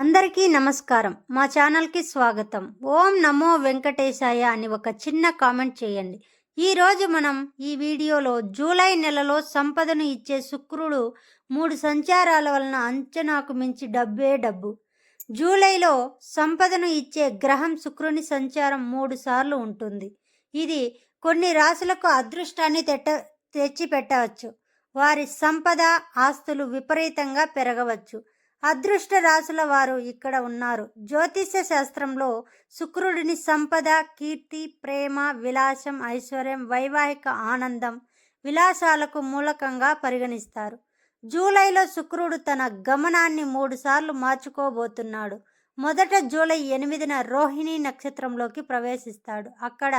అందరికీ నమస్కారం. మా ఛానల్కి స్వాగతం. ఓం నమో వెంకటేశాయ అని ఒక చిన్న కామెంట్ చేయండి. ఈరోజు మనం ఈ వీడియోలో జూలై నెలలో సంపదను ఇచ్చే శుక్రుడు మూడు సంచారాల వలన అంచనాకు మించి డబ్బే డబ్బు. జూలైలో సంపదను ఇచ్చే గ్రహం శుక్రుని సంచారం మూడు సార్లు ఉంటుంది. ఇది కొన్ని రాశులకు అదృష్టాన్ని తెట్ట తెచ్చి పెట్టవచ్చు వారి సంపద ఆస్తులు విపరీతంగా పెరగవచ్చు. అదృష్ట రాశుల వారు ఇక్కడ ఉన్నారు. జ్యోతిష్య శాస్త్రంలో శుక్రుడిని సంపద కీర్తి ప్రేమ విలాసం ఐశ్వర్యం వైవాహిక ఆనందం విలాసాలకు మూలకంగా పరిగణిస్తారు. జూలైలో శుక్రుడు తన గమనాన్ని మూడుసార్లు మార్చుకోబోతున్నాడు. మొదట జూలై ఎనిమిదిన రోహిణి నక్షత్రంలోకి ప్రవేశిస్తాడు. అక్కడ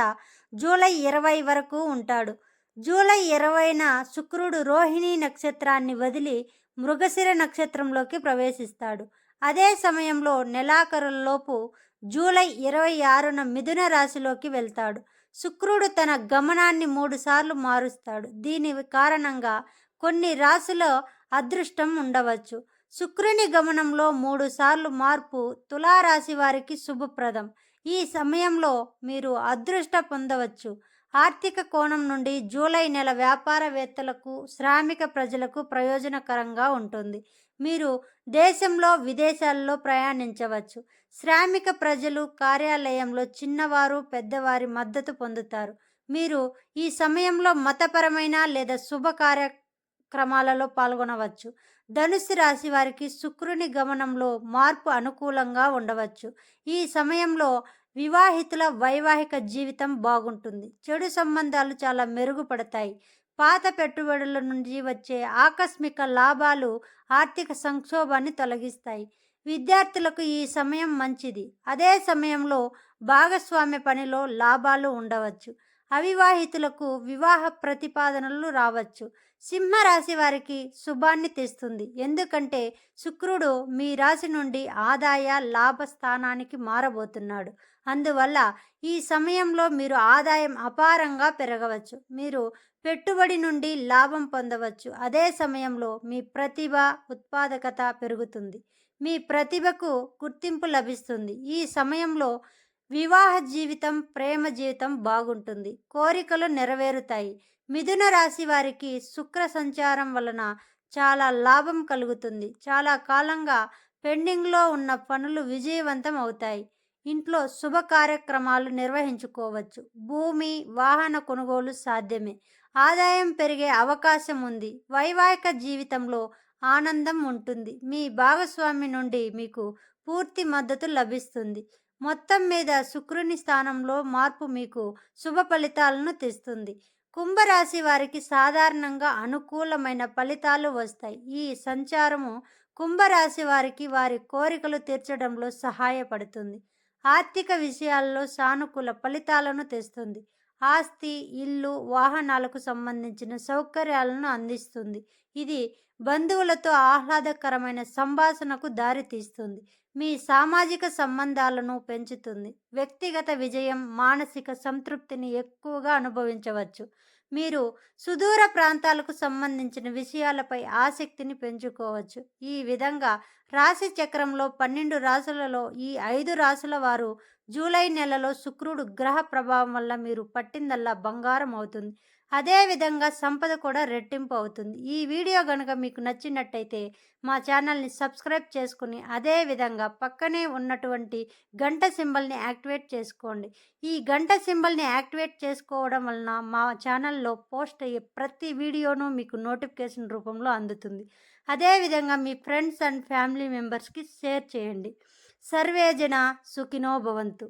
జూలై ఇరవై వరకు ఉంటాడు. జూలై ఇరవైన శుక్రుడు రోహిణి నక్షత్రాన్ని వదిలి మృగశిర నక్షత్రంలోకి ప్రవేశిస్తాడు. అదే సమయంలో నెలాఖరులలోపు జూలై ఇరవై ఆరున మిథున రాశిలోకి వెళ్తాడు. శుక్రుడు తన గమనాన్ని మూడుసార్లు మారుస్తాడు. దీని కారణంగా కొన్ని రాశుల అదృష్టం ఉండవచ్చు. శుక్రుని గమనంలో మూడుసార్లు మార్పు తులారాశి వారికి శుభప్రదం. ఈ సమయంలో మీరు అదృష్ట పొందవచ్చు. ఆర్థిక కోణం నుండి జూలై నెల వ్యాపారవేత్తలకు శ్రామిక ప్రజలకు ప్రయోజనకరంగా ఉంటుంది. మీరు దేశంలో విదేశాల్లో ప్రయాణించవచ్చు. శ్రామిక ప్రజలు కార్యాలయంలో చిన్నవారు పెద్దవారి మద్దతు పొందుతారు. మీరు ఈ సమయంలో మతపరమైన లేదా శుభ కార్యక్రమాలలో పాల్గొనవచ్చు. ధనుసు రాశి వారికి శుక్రుని గమనంలో మార్పు అనుకూలంగా ఉండవచ్చు. ఈ సమయంలో వివాహితుల వైవాహిక జీవితం బాగుంటుంది. చెడు సంబంధాలు చాలా మెరుగుపడతాయి. పాత పెట్టుబడుల నుండి వచ్చే ఆకస్మిక లాభాలు ఆర్థిక సంక్షోభాన్ని తొలగిస్తాయి. విద్యార్థులకు ఈ సమయం మంచిది. అదే సమయంలో భాగస్వామ్య పనిలో లాభాలు ఉండవచ్చు. అవివాహితులకు వివాహ ప్రతిపాదనలు రావచ్చు. సింహరాశి వారికి శుభాన్ని తెస్తుంది. ఎందుకంటే శుక్రుడు మీ రాశి నుండి ఆదాయ లాభ స్థానానికి మారబోతున్నాడు. అందువల్ల ఈ సమయంలో మీరు ఆదాయం అపారంగా పెరగవచ్చు. మీరు పెట్టుబడి నుండి లాభం పొందవచ్చు. అదే సమయంలో మీ ప్రతిభ ఉత్పాదకత పెరుగుతుంది. మీ ప్రతిభకు గుర్తింపు లభిస్తుంది. ఈ సమయంలో వివాహ జీవితం ప్రేమ జీవితం బాగుంటుంది. కోరికలు నెరవేరుతాయి. మిథున రాశి వారికి శుక్ర సంచారం వలన చాలా లాభం కలుగుతుంది. చాలా కాలంగా పెండింగ్లో ఉన్న పనులు విజయవంతం అవుతాయి. ఇంట్లో శుభ కార్యక్రమాలు నిర్వహించుకోవచ్చు. భూమి వాహన కొనుగోలు సాధ్యమే. ఆదాయం పెరిగే అవకాశం ఉంది. వైవాహిక జీవితంలో ఆనందం ఉంటుంది. మీ భాగస్వామి నుండి మీకు పూర్తి మద్దతు లభిస్తుంది. మొత్తం మీద శుక్రుని స్థానంలో మార్పు మీకు శుభ ఫలితాలను తెస్తుంది. కుంభరాశి వారికి సాధారణంగా అనుకూలమైన ఫలితాలు వస్తాయి. ఈ సంచారము కుంభరాశి వారికి వారి కోరికలు తీర్చడంలో సహాయపడుతుంది. ఆర్థిక విషయాల్లో సానుకూల ఫలితాలను తెస్తుంది. ఆస్తి ఇల్లు వాహనాలకు సంబంధించిన సౌకర్యాలను అందిస్తుంది. ఇది బంధువులతో ఆహ్లాదకరమైన సంభాషణకు దారితీస్తుంది. మీ సామాజిక సంబంధాలను పెంచుతుంది. వ్యక్తిగత విజయం మానసిక సంతృప్తిని ఎక్కువగా అనుభవించవచ్చు. మీరు సుదూర ప్రాంతాలకు సంబంధించిన విషయాలపై ఆసక్తిని పెంచుకోవచ్చు. ఈ విధంగా రాశి చక్రంలో పన్నెండు రాశులలో ఈ ఐదు రాశుల వారు జూలై నెలలో శుక్రుడు గ్రహ ప్రభావం వల్ల మీరు పట్టిందల్లా బంగారం అవుతుంది. అదేవిధంగా సంపద కూడా రెట్టింపు అవుతుంది. ఈ వీడియో కనుక మీకు నచ్చినట్టయితే మా ఛానల్ని సబ్స్క్రైబ్ చేసుకుని అదేవిధంగా పక్కనే ఉన్నటువంటి గంట సింబల్ని యాక్టివేట్ చేసుకోండి. ఈ గంట సింబల్ని యాక్టివేట్ చేసుకోవడం వలన మా ఛానల్లో పోస్ట్ అయ్యే ప్రతి వీడియోను మీకు నోటిఫికేషన్ రూపంలో అందుతుంది. అదేవిధంగా మీ ఫ్రెండ్స్ అండ్ ఫ్యామిలీ మెంబర్స్కి షేర్ చేయండి. సర్వేజన సుఖినో భవంతు.